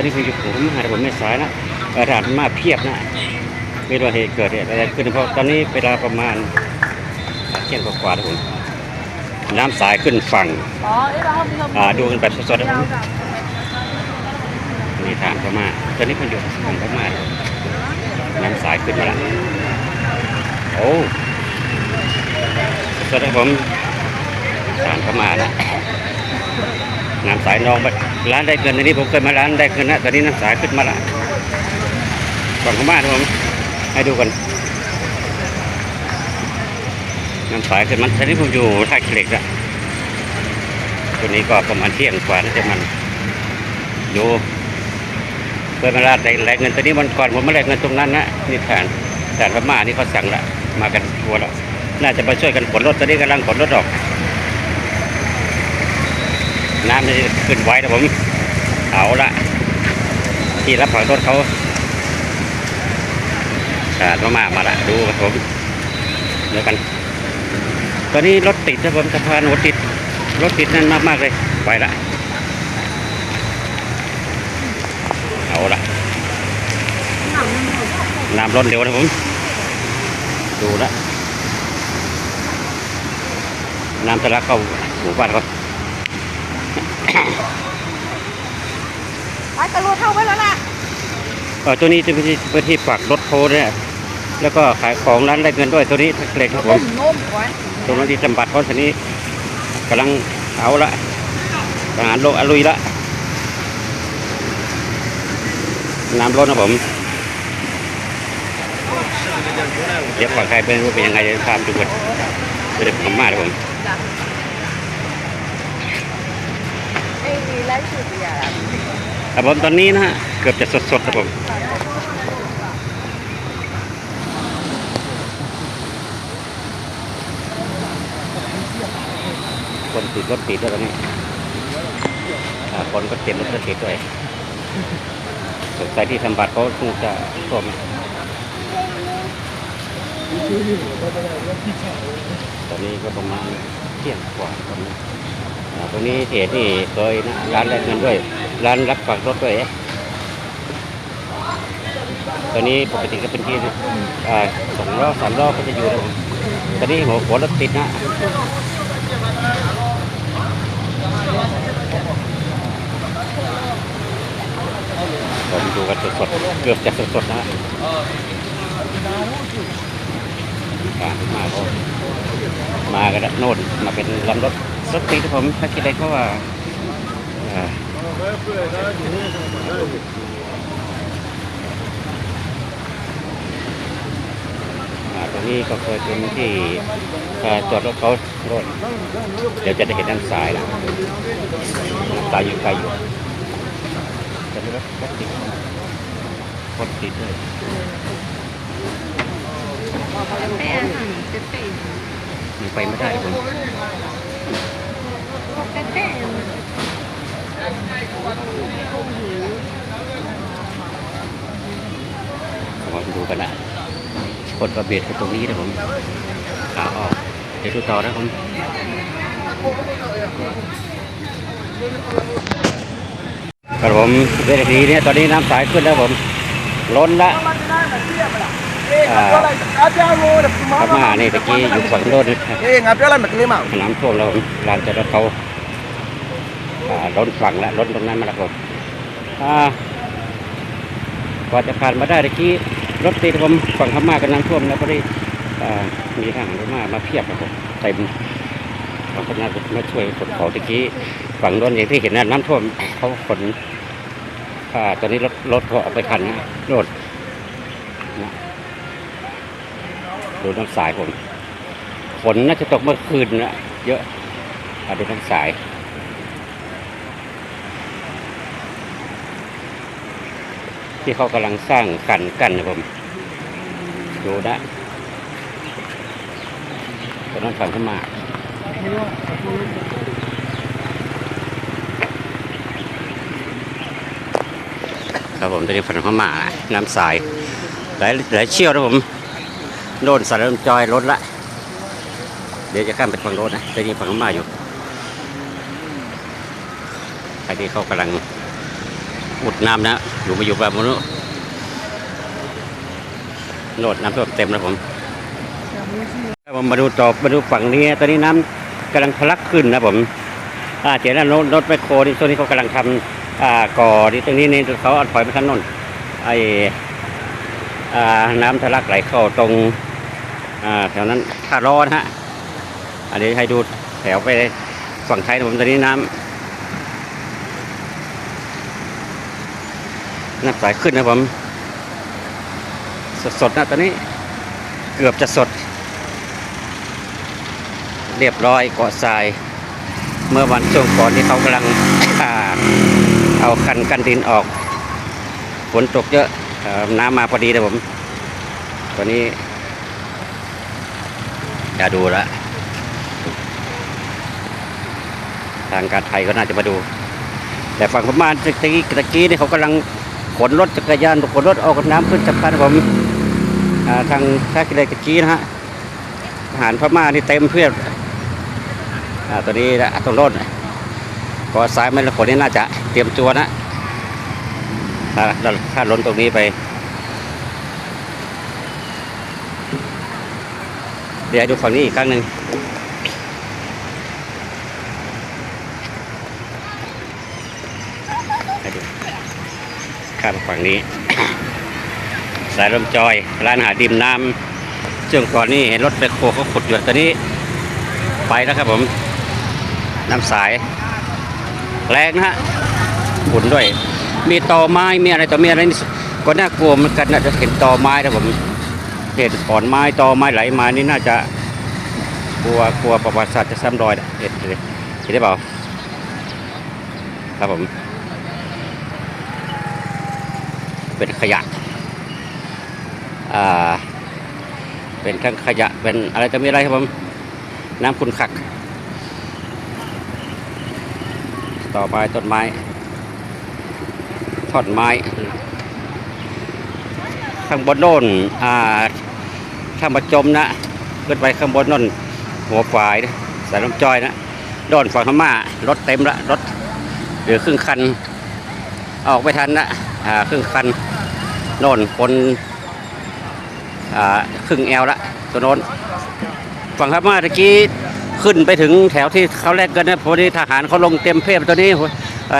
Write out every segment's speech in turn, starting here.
อนนี้ผมอยู่ผมหาผมไม่สายนะเอ่อร้านมาเพียบนะไม่รู้ว่าเหตุเกิดเหตุอะไรขึ้นเพราะตอนนี้เวลาประมาณเที่ยงกว่าๆแล้วผมน้ำสายขึ้นฝั่งอ๋อเอ้ยเราเอาไปทำอ่าดูกันแบบสดๆนะยาผวมจ้ะนี่ทางพม่าตอนนี้ผมอยู่ฝั่งพม่าเลยน้ำสายขึ้นมาแล้วโอ้สดๆนะผมทางพม่านะ น้ำสายนองไปร้านได้เกินตอนนี้ผมเคยมาร้านได้เกินนะตอนนี้น้ำสายขึ้นมาละฝั่งพม่านะผมให้ดูกันน้ำสายขึ้นมันตอนนี้ผมอยู่ท่าเหล็กละตัวนี้ก็ประมาณเที่ยงกว่าน่าจะมันอยู่เพื่อมาลาดแรงเงินตอนนี้มันก่อนผมไม่แลกเงินตรงนั้นนะนี่แทนแต่พม่านี่เขาสั่งละมากันทัวร์แล้วน่าจะมาช่วยกันขนรถตอนนี้กำลังขนรถออก น้ำนจะขึ้นไว้นะผมเอาละที่รับผักรถเขาขาดพม่ามาละดูครับผมเดี๋ยวกัน ตอนนี้รถติดนะผมสะพานหัวติด รถติดนั่นมากๆเลย ไปละเอาละน้ำล้นเร็วนะผม ดูละน้ำทะลักเข้าหมู่บ้านเขา ไปตะลุเท่าไว้แล้วล่ะเออตัวนี้จะเป็นที่เป็นที่ฝากรถโทเนี่ยแล้วก็ขายของร้านได้เงินด้วยตัวนี้เล็กครับผมนุ่มไว้ตรงนั้นที่จำบัดเขาทีนี้กำลังเอาละทหารโลกอลุยละน้ำล้นนะผมเดี๋ยวฝั่งใครเป็นรู้เป็นยังไงเดี๋ยวตามดูกันเดี๋ยวผมมาเลยผม จ้ะไอ้ไล ฟ์สดอย่าครับผมตอนนี้นะฮะเกือบจะสดๆครับผมคนติดรถติดด้วยตอนนี้คนก็เต็มรถก็ติดด้วยสงสัยที่ทำบัตรเขาคงจะท่วมตอนนี้ก็ประมาณเที่ยงกว่าตอนนี้ ตรงนี้เหตุที่เคยนะร้านแลกเงินด้วย ร้านรับฝากรถด้วยเอ๊ะตอนนี้ปกติก็เป็นที่สองรอบสามรอบก็จะอยู่แล้วตอนนี้หัวหัวรถติดนะผมดูกันสดๆ เกือบจะสดๆนะฮะกามาก็มากันโน่นมาเป็นลำรถ รถติดผมถ้าคิดอะไรก็ว่าอ่าอ่าตรงนี้ก็เคยเป็นที่อ่าจอดรถเขาโน่นเดี๋ยวจะได้เห็นด้านซ้ายนะน้ำตาอยู่ไกลอยู่จะได้รถรถติดคนติดเลยแม่หั่นเจ๊เต้มันไปไม่ได้ผมเจ๊เต้ ผมดูกันนะคนประเบียดกันตรงนี้นะผมขาออกเดี๋ยวดูต่อนะผมครับผมเวทีนี้ตอนนี้น้ำสายขึ้นแล้วผมล้นละอ่าพม่านี่ตะกี้อยู่ฝั่งโน้นนะ Eh, ngapain lah mak lima? น้ำท่วมแล้วผมลานจอดรถเขาอ่า ล้นฝั่งแล้วล้นตรงนั้นมาแล้วผมอ่ากว่าจะผ่านมาได้ตะกี้รถติดผมฝั่งพม่าก็น้ำท่วมแล้วก็ได้อ่ามีทหารพม่ามาเพียบครับผมเต็มเขาก็น่าจะมาช่วยขนของตะกี้ฝั่งโน้นอย่างที่เห็นนะน้ำท่วมเขาขนตอนนี้รถรถเขาเอาไปคันนะรถนะดูน้ำสายผมฝนน่าจะตกเมื่อคืนนะเยอะอาดูทั้งสาย ที่เขากำลังสร้างกันกันนะผมดูนะตอนนั้นฝั่งขึ้นมาครับผมตอนนี้ฝั่งข้ามานะน้ำสายหลายหลายเชี่ยวนะผมโดนสารลมจอยรถละ เดี๋ยวจะข้ามไปฝั่งโน้นะต่นี่ฝั่งพม่าอยู่ใครที่เขากำลัง อุดน้ำนะอยู่มาอยู่แบบนู้นโนดน้ำท่วมเต็มแล้วผมผมมาดูต่อมาดูฝั่งนี้ตอนนี้น้ำกำลังทะลักขึ้นนะผมอาเจ๋นะรถรถแมคโครนี่ช่วงนี้เขากำลังทำอ่าก่อที่ตรงนี้นี่เขาเอาถอยไปข้างน้นไออ่าน้ำทะลักไหลเข้าตรงอ่าแถวนั้นท่าร้อนฮะอันนี้ให้ดูแถวไปฝั่งไทยนะผมตอนนี้น้ำ น้ำใสขึ้นนะผม สดๆนะตอนนี้เกือบจะสด เรียบร้อยเกาะทราย เมื่อวันช่วงก่อนที่เขากำลังเอาคันกันดินออกฝนตกเยอะอน้ำมาพอดีนะผมตอนนี้จะดูละทางการไทยก็น่าจะมาดู แต่ฝั่งพม่าตะกี้ตะกี้นี่เขากำลัง ขนรถจักรยานขนรถออกน้ำขึ้นสะพานผมอ่าทางท่ากิเลสกี้นะฮะทหารพม่านี่เต็มเพียบอ่าตัวนี้นะตรงรถก็ซ้ายไม่ละคนนี่น่าจะเตรียมตัวนะถ้าถ้าล้นตรงนี้ไป เดี๋ยวดูฝั่งนี้อีกครั้งหนึ่งให้ดู ข้ามฝั่งนี้ สายลมจอย ร้านอาหารดิมน้ำช่วงก่อนนี่เห็นรถแบคโคเขาขุดอยู่ตอนนี้ ไปแล้วครับผม น้ำสาย แรงนะฮะขุนด้วย มีตอไม้มีอะไรต่อมีอะไรนี่ก็น่ากลัวเหมือนกันนะจะเห็นตอไม้นะผมเห็นขอนไม้ตอไม้ไหลมานี่น่าจะกลัวกลัวประวัติศาสตร์จะซ้ำรอยนะเห็นเห็นเห็นได้เปล่าครับผม เป็นขยะอ่าเป็นทั้งขยะเป็นอะไรจะมีอะไรครับผมน้ำคุณขัก ต่อไปต้นไม้ท่อนไม้ข้างบนโน่นอ่าถ้ามาจมนะขึ้นไปข้างบนน่นหัวฝายนะสายลมจอยนะโดนฝั่งพม่ารถเต็มละรถเหลือครึ่งคัน ออกไม่ทันนะ อ่าครึ่งคันโน่นคนอ่าครึ่งแอลละตัวโน้นฝั่งพม่าตะกี้ขึ้นไปถึงแถวที่เขาแลกกันนะพอดีทหารเขาลงเต็มเพียบตัวนี้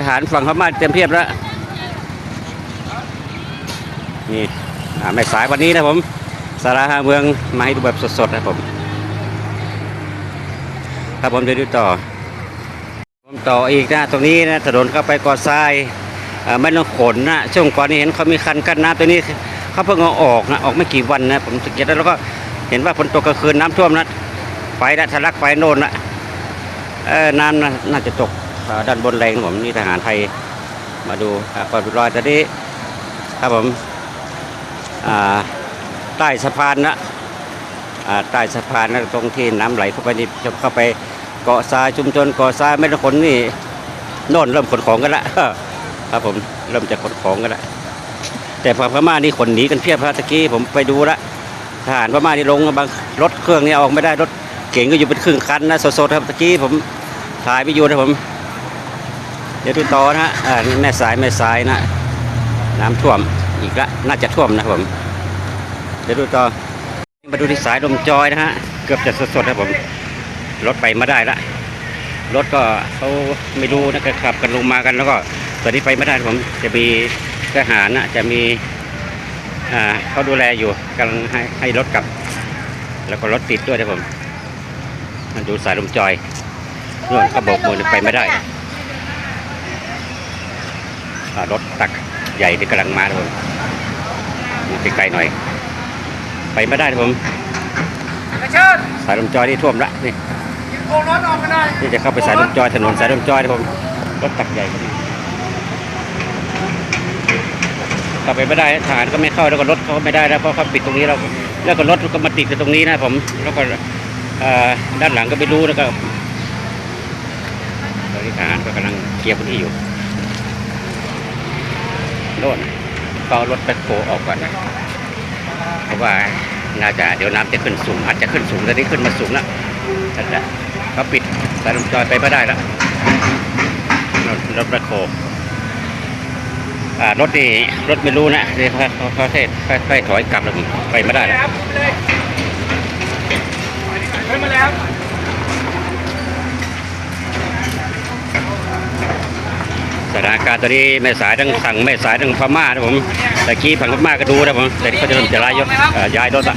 ทหารฝั่งพม่าเต็มเพียบแล้วนี่อ่าไม่สายวันนี้นะผมสาราหาเมืองมาให้ดูแบบสดๆนะผมครับผมเดี๋ยวดูต่อผมต่ออีกนะตรงนี้นะถนนเข้าไปก่อทราย ไม่ต้องขนนะช่วงก่อนนี้เห็นเขามีคันกั้นน้ำตัวนี้เขาเพิ่งเอาออกนะออกไม่กี่วันนะผมสังเกตได้แล้วก็เห็นว่าฝนตกกลางคืนน้ำท่วมนะไฟนะทะลักไฟโน่นนะเออน้ำนะน่าจะตกด้านบนแรงผมนี่ทหารไทยมาดูอ่าปลอดรอยตอนนี้ครับผมใต้สะพานนะใต้สะพานนะตรงที่น้ำไหลเข้าไปนี่จะเข้าไปเกาะทรายชุมชนเกาะทรายไม่ต้องขนนี่โน่นเริ่มขนของกันละ ครับผมเริ่มจะขนของกันล้วแต่พอพม่านี่ขนหนีกันเพียบครับตะกี้ผมไปดูและทหารพม่านี่ลงบางรถเครื่องนี่เอาอกไม่ได้รถเก่งก็อยู่เป็นครึ่งคันนะสดๆครับตะกี้ผมถ่ายไปอยู่นะผม เดี๋ยวดูต่อนะฮะอ่าแม่สายแม่สายนะ น้ำท่วมอีกละน่าจะท่วมนะครับผม เดี๋ยวดูต่อมาดูที่สายลมจอยนะฮะเกือบจะสดๆนะผมรถไปมาได้ละรถก็เขาไม่รู้นะก็ขับกันลงมากันแล้วก็ ตอนนี้ไปไม่ได้ผมจะมีทหารนะจะมีอ่าเขาดูแลอยู่กำลังให้ให้รถกลับ แล้วก็รถติดด้วยนะผมมาดูสายลมจอยนู่นเขาโบอกมือไปไม่ได้อ่ารถตักใหญ่ที่กำลังมานะผมอยู่ไกลๆหน่อย ไปไม่ได้นะผมกระเชิญสายลมจอยนี่ท่วมละนี่ยิงโกงรถออกมาหน่อยที่จะเข้าไปสายลมจอยถนนสายลมจอยนะผมรถตักใหญ่ พอดีเข้าไปไม่ได้ทหารก็ไม่เข้าแล้วก็รถเขาไม่ได้แล้วเพราะเขาปิดตรงนี้เราแล้วก็รถก็มาติดอยู่ตรงนี้นะผมแล้วก็ด้านหลังก็ไม่รู้แล้วก็ตอนนี้ทหารก็กำลังเคลียร์พื้นที่อยู่โน่นก็รถแบ็คโฮออกก่อนเพราะว่าน่าจะเดี๋ยวน้ำจะขึ้นสูง อาจจะขึ้นสูงต่นี้ขึ้นมาสูงแล้วนั่นแหละเขาปิดสายลมจอยไปไม่ได้แล้วรถแบคโฮ รถนี่รถไม่รู้นะเดี๋ยวเขาเขาเทศค่อยๆถอยกลับแล้วไปไม่ได้แล้วมาแล้วสถานการณ์ตอนนี้แม่สายทั้งสั่งแม่สายทั้งพม่านะผมต่กี้ฝั่งพม่าก็ดูนะผมแต่ที่เขาจะเริ่มจะย้ายยศย้ายรถละ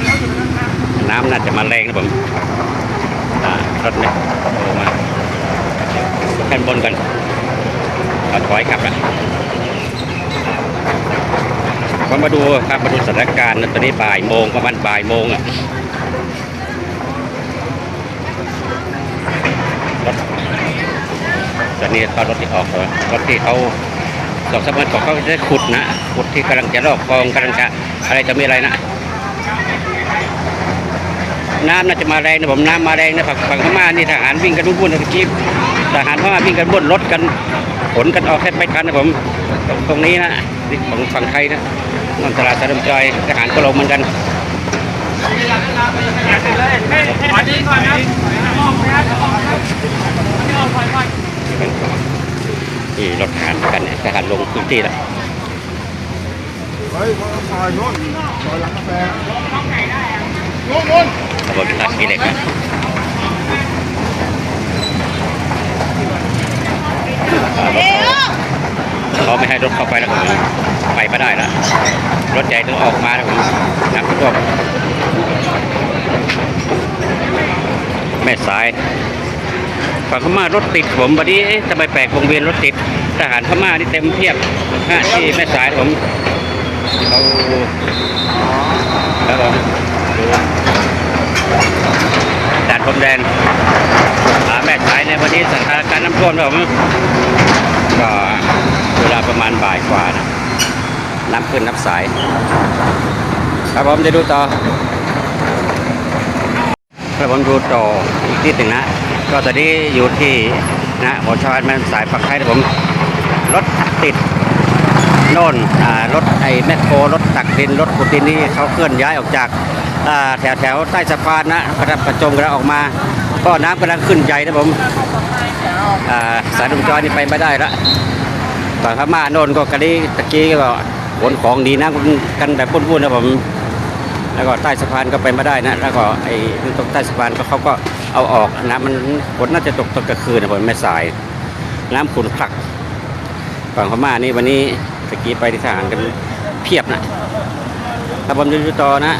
น้ำน่าจะมาแรงนะผมรถเนี่ยโอ้มาขึ้นบนกันเราถอยกลับแล้ว ก็มาดูครับมาดูสถานการณ์ตอนนี้บ่ายโมงประมาณบ่ายโมงอะรถตอนนี้เขารถที่ออกรถที่เขาสองสามวันก่อนเขาได้ขุดนะขุดที่กำลังจะลอกคลองกำลังจะอะไรจะมีอะไรนะน้ำน่าจะมาแรงนะผมน้ำมาแรงนะฝั่งฝั่งพม่านี่ทหารวิ่งกันวุ่นๆนะกี้ทหารพม่าวิ่งกันวุ่นรถกันขนกันออกแทบไม่ทันนะผมตรงนี้นะนี่ของฝั่งไทยนะ นนตลาดสะดมจอยทหารก็ลงเหมือนกันดันนี่รถทหารกันเนี่ยทหารลงพื้นที่แล้วเฮ้ยซอยนู้นซอยร้านกาแฟนู้นนู้นตำบลพิทักษ์มีเหล็กนะเขาไม่ให้รถเข้าไปแล้วผ มไปไม่ได้แล้วรถใหญ่ต้องออกมาแล้วผมน้ำท่วมแม่สายฝั่งพม่ารถติดผมวันนี้เอ๊ะทำไมแปลกวงเวียนรถติดทหารพม่านี่เต็มเพียบฮะที่แม่สายผมเขาแล้วผมดูด่านพรมแดนหาแม่สายในวันนี้สถานการณ์น้ำท่วมครับผมก็เวลาประมาณบ่ายกว่านะ น้ำขึ้นน้ำใสครับผมจะดูต่อครับผมดูต่ออีกนิดหนึ่งนะ ก็ตอนนี้อยู่ที่นะหัวชอนแม่สายฝั่งไทยนะผมรถติดโน่นรถไอ้แมคโครรถตักดินรถขุดดินนี่เขาเคลื่อนย้ายออกจากแถวแถวใต้สะพานนะกระประจงกระออกมา ก็น้ำกำลังขึ้นใหญ่นะผมสายลมจอยนี่ไปไม่ได้ละฝั่งพม่าโน่นก็กระดีตะกี้ก็ ขนของดีนะกันแบบพุ่นๆนะผมแล้วก็ใต้สะพานก็ไปไม่ได้นะ แล้วก็ไอ้ตรงใต้สะพานก็เขาก็เอาออกนะมันฝนน่าจะตกตอนกลางคืนนะผมไม่สาย น้ำขุ่นคลักฝั่งพม่านี่วันนี้ตะกี้ไปที่ทหารกันเพียบนะถ้าผมจะดูต่อนะ